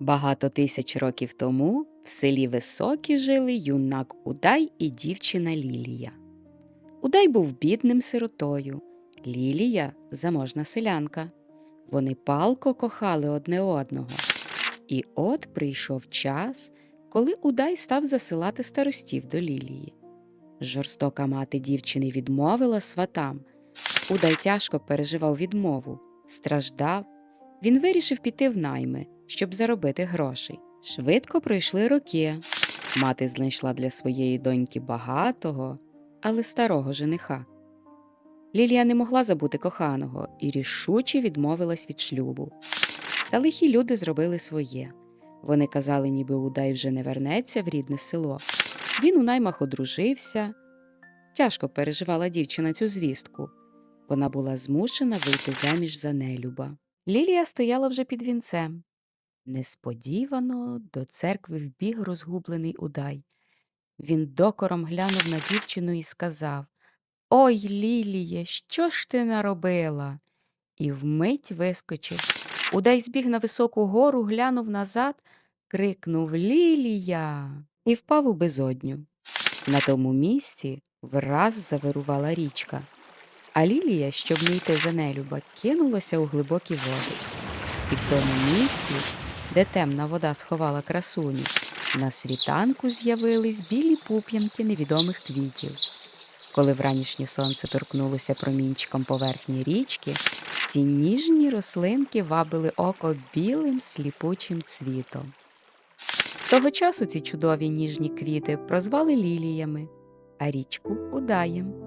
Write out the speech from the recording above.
Багато тисяч років тому в селі Високі жили юнак Удай і дівчина Лілія. Удай був бідним сиротою, Лілія заможна селянка. Вони палко кохали одне одного. І от прийшов час, коли Удай став засилати старостів до Лілії. Жорстока мати дівчини відмовила сватам. Удай тяжко переживав відмову, страждав. Він вирішив піти в найми, щоб заробити грошей. Швидко пройшли роки. Мати знайшла для своєї доньки багатого, але старого жениха. Лілія не могла забути коханого і рішуче відмовилась від шлюбу. Та лихі люди зробили своє. Вони казали, ніби Удай вже не вернеться в рідне село. Він у наймах одружився. Тяжко переживала дівчина цю звістку. Вона була змушена вийти заміж за нелюба. Лілія стояла вже під вінцем. Несподівано до церкви вбіг розгублений удай. Він докором глянув на дівчину і сказав Ой, Ліліє, що ж ти наробила? І вмить вискочив. Удай збіг на високу гору, глянув назад, крикнув Лілія і впав у безодню. На тому місці враз завирувала річка, а Лілія, щоб не йти за нелюба, кинулася у глибокі води. І в тому місці, де темна вода сховала красуню, на світанку з'явились білі пуп'янки невідомих квітів. Коли вранішнє сонце торкнулося промінчиком поверхні річки, ці ніжні рослинки вабили око білим сліпучим цвітом. З того часу ці чудові ніжні квіти прозвали ліліями, а річку удаєм.